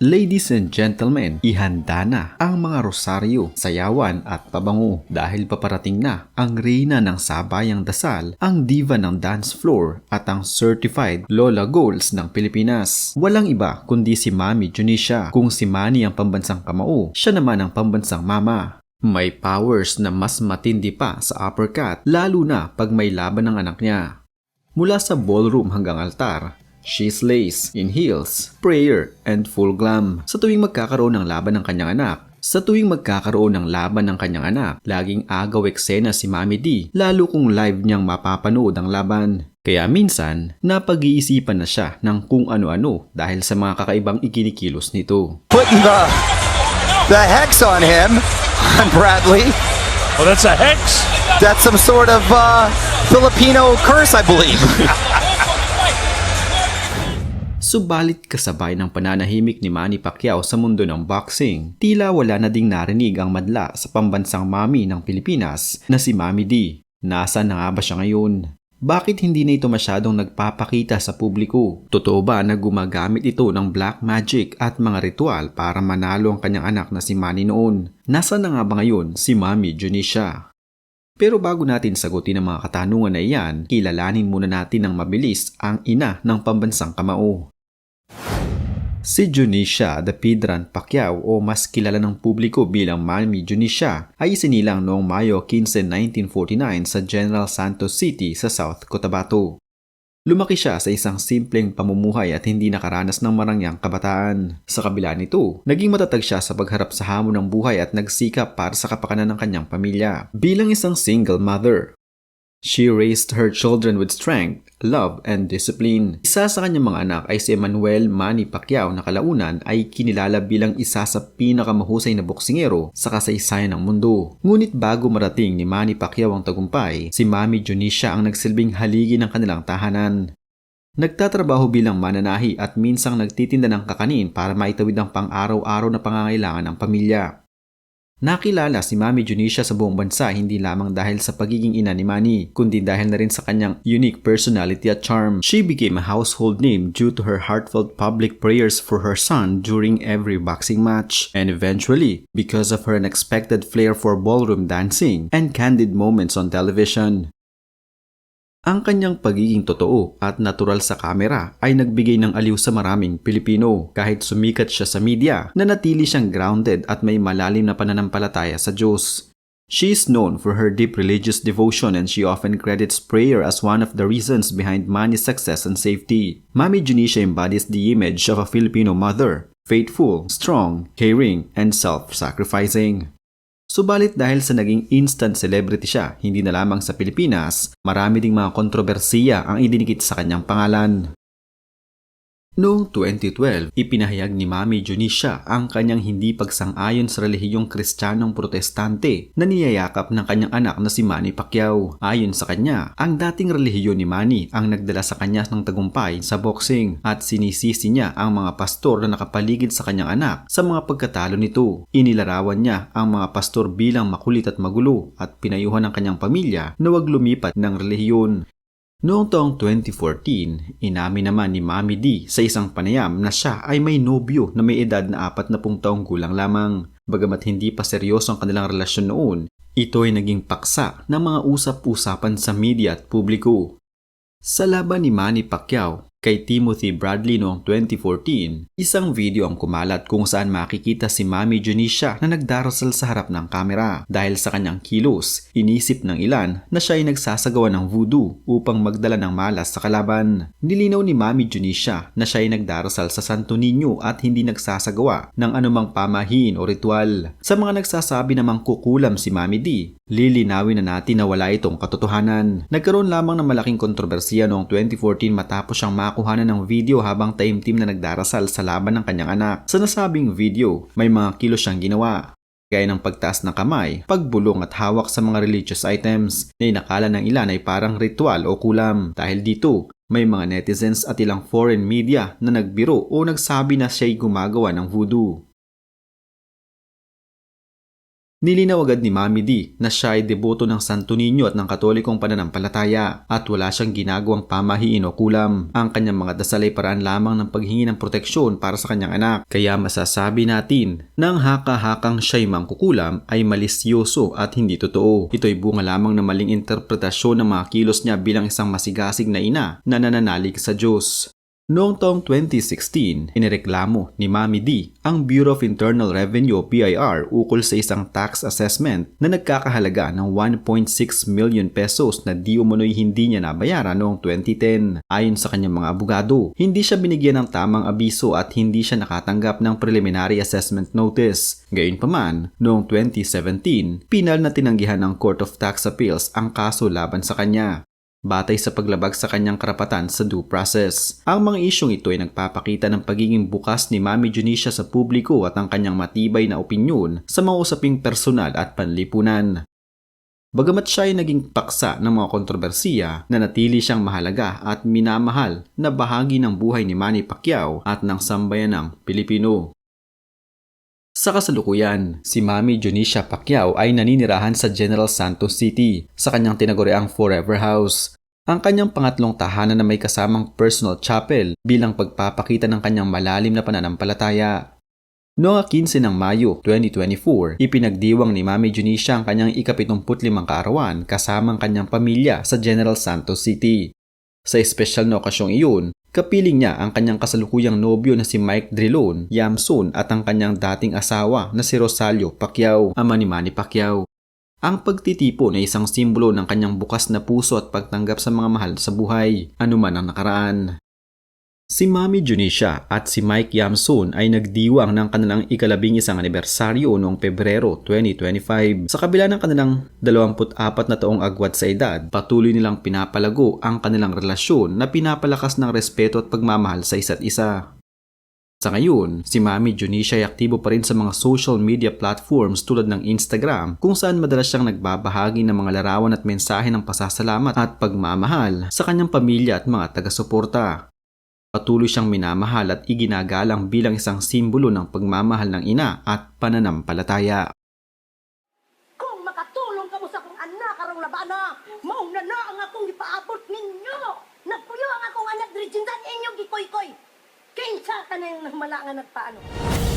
Ladies and gentlemen, ihanda na ang mga rosaryo, sayawan at pabango dahil paparating na ang reyna ng sabayang dasal, ang diva ng dance floor at ang certified Lola Goals ng Pilipinas. Walang iba kundi si Mami Junisha. Kung si Manny ang pambansang kamao, siya naman ang pambansang mama. May powers na mas matindi pa sa uppercut lalo na pag may laban ng anak niya. Mula sa ballroom hanggang altar, she slays in heels, prayer, and full glam. Sa tuwing magkakaroon ng laban ng kanyang anak, sa tuwing magkakaroon ng laban ng kanyang anak, laging agaw eksena si Mami D, lalo kung live niyang mapapanood ang laban. Kaya minsan, napag-iisipan na siya ng kung ano-ano dahil sa mga kakaibang ikinikilos nito. putting the the hex on him on Bradley. Well, that's a hex. That's some sort of uh, Filipino curse, I believe. Subalit kasabay ng pananahimik ni Manny Pacquiao sa mundo ng boxing, tila wala na ding narinig ang madla sa pambansang mami ng Pilipinas na si Mami D. Nasaan na nga ba siya ngayon? Bakit hindi na ito masyadong nagpapakita sa publiko? Totoo ba na gumagamit ito ng black magic at mga ritual para manalo ang kanyang anak na si Manny noon? Nasaan na nga ba ngayon si Mami Junisha? Pero bago natin sagutin ang mga katanungan na iyan, kilalanin muna natin ng mabilis ang ina ng pambansang kamao. Si Junisha the Pidran Pacquiao o mas kilala ng publiko bilang Mami Junisha ay isinilang noong Mayo 15, 1949 sa General Santos City sa South Cotabato. Lumaki siya sa isang simpleng pamumuhay at hindi nakaranas ng marangyang kabataan. Sa kabila nito, naging matatag siya sa pagharap sa hamon ng buhay at nagsikap para sa kapakanan ng kanyang pamilya. Bilang isang single mother, She raised her children with strength, love, and discipline. Isa sa kanyang mga anak ay si Emmanuel Manny Pacquiao na kalaunan ay kinilala bilang isa sa pinakamahusay na boksingero sa kasaysayan ng mundo. Ngunit bago marating ni Manny Pacquiao ang tagumpay, si Mami Junisha ang nagsilbing haligi ng kanilang tahanan. Nagtatrabaho bilang mananahi at minsang nagtitinda ng kakanin para maitawid ang pang-araw-araw na pangangailangan ng pamilya. Nakilala si Mami Junisha sa buong bansa hindi lamang dahil sa pagiging ina ni Manny, kundi dahil na rin sa kanyang unique personality at charm. She became a household name due to her heartfelt public prayers for her son during every boxing match, and eventually because of her unexpected flair for ballroom dancing and candid moments on television. Ang kanyang pagiging totoo at natural sa kamera ay nagbigay ng aliw sa maraming Pilipino. Kahit sumikat siya sa media, nanatili siyang grounded at may malalim na pananampalataya sa Diyos. She is known for her deep religious devotion and she often credits prayer as one of the reasons behind Manny's success and safety. Mami Junisha embodies the image of a Filipino mother, faithful, strong, caring, and self-sacrificing. Subalit dahil sa naging instant celebrity siya, hindi na lamang sa Pilipinas, marami ding mga kontrobersiya ang idinikit sa kanyang pangalan. Noong 2012, ipinahayag ni Mami Junisha ang kanyang hindi pagsang-ayon sa relihiyong kristyanong protestante na niyayakap ng kanyang anak na si Manny Pacquiao. Ayon sa kanya, ang dating relihiyon ni Manny ang nagdala sa kanya ng tagumpay sa boxing at sinisisi niya ang mga pastor na nakapaligid sa kanyang anak sa mga pagkatalo nito. Inilarawan niya ang mga pastor bilang makulit at magulo at pinayuhan ng kanyang pamilya na huwag lumipat ng relihiyon. Noong taong 2014, inamin naman ni Mami D sa isang panayam na siya ay may nobyo na may edad na 40 taong gulang lamang. Bagamat hindi pa seryoso ang kanilang relasyon noon, ito ay naging paksa ng mga usap-usapan sa media at publiko. Sa laban ni Manny Pacquiao kay Timothy Bradley noong 2014, isang video ang kumalat kung saan makikita si Mami Junisha na nagdarasal sa harap ng kamera. Dahil sa kanyang kilos, inisip ng ilan na siya ay nagsasagawa ng voodoo upang magdala ng malas sa kalaban. Nilinaw ni Mami Junisha na siya ay nagdarasal sa Santo Niño at hindi nagsasagawa ng anumang pamahiin o ritual. Sa mga nagsasabi namang kukulam si Mami D, lilinawin na natin na wala itong katotohanan. Nagkaroon lamang ng malaking kontrobersiya noong 2014 matapos siyang makuhanan ng video habang taimtim na nagdarasal sa laban ng kanyang anak. Sa nasabing video, may mga kilos siyang ginawa. Gaya ng pagtaas ng kamay, pagbulong at hawak sa mga religious items na inakala ng ilan ay parang ritual o kulam. Dahil dito, may mga netizens at ilang foreign media na nagbiro o nagsabi na siya'y gumagawa ng voodoo. Nilinaw agad ni Mami D na siya ay deboto ng Santo Niño at ng katolikong pananampalataya at wala siyang ginagawang pamahiin o kulam. Ang kanyang mga dasal ay paraan lamang ng paghingi ng proteksyon para sa kanyang anak. Kaya masasabi natin na ang haka-hakang siya'y mangkukulam ay malisyoso at hindi totoo. Ito ay bunga lamang ng maling interpretasyon ng mga kilos niya bilang isang masigasig na ina na nananalig sa Diyos. Noong taong 2016, inireklamo ni Mami D ang Bureau of Internal Revenue BIR ukol sa isang tax assessment na nagkakahalaga ng 1.6 million pesos na di umano'y hindi niya nabayaran noong 2010. Ayon sa kanyang mga abogado, hindi siya binigyan ng tamang abiso at hindi siya nakatanggap ng preliminary assessment notice. Gayunpaman, noong 2017, pinal na tinanggihan ng Court of Tax Appeals ang kaso laban sa kanya batay sa paglabag sa kanyang karapatan sa due process. Ang mga isyong ito ay nagpapakita ng pagiging bukas ni Mami Junisha sa publiko at ang kanyang matibay na opinyon sa mga usaping personal at panlipunan. Bagamat siya ay naging paksa ng mga kontrobersiya, nanatili siyang mahalaga at minamahal na bahagi ng buhay ni Manny Pacquiao at ng sambayanang Pilipino. Sa kasalukuyan, si Mami Junisha Pacquiao ay naninirahan sa General Santos City sa kanyang tinaguriang Forever House. Ang kanyang pangatlong tahanan na may kasamang personal chapel bilang pagpapakita ng kanyang malalim na pananampalataya. Noong 15 ng Mayo 2024, ipinagdiwang ni Mami Junisha ang kanyang ikapitumputlimang kaarawan kasamang kanyang pamilya sa General Santos City. Sa espesyal na okasyong iyon, kapiling niya ang kanyang kasalukuyang nobyo na si Mike Drilon, Yamson at ang kanyang dating asawa na si Rosalio Pacquiao, ama ni Manny Pacquiao. Ang pagtitipon ay isang simbolo ng kanyang bukas na puso at pagtanggap sa mga mahal sa buhay, anuman ang nakaraan. Si Mami Junisha at si Mike Yamson ay nagdiwang ng kanilang ikalabing isang anibersaryo noong Pebrero 2025. Sa kabila ng kanilang 24 na taong agwat sa edad, patuloy nilang pinapalago ang kanilang relasyon na pinapalakas ng respeto at pagmamahal sa isa't isa. Sa ngayon, si Mami Junisha ay aktibo pa rin sa mga social media platforms tulad ng Instagram kung saan madalas siyang nagbabahagi ng mga larawan at mensahe ng pasasalamat at pagmamahal sa kanyang pamilya at mga taga-suporta. Patuloy siyang minamahal at iginagalang bilang isang simbolo ng pagmamahal ng ina at pananampalataya. Kung makatulong ka mo sa akong anak karong labana, mauna na ang akong ipaabot ninyo. Nagpuyo ang akong anak diri inyo gikoy-koy. Kinsa ka na yung namala nga nagpaano.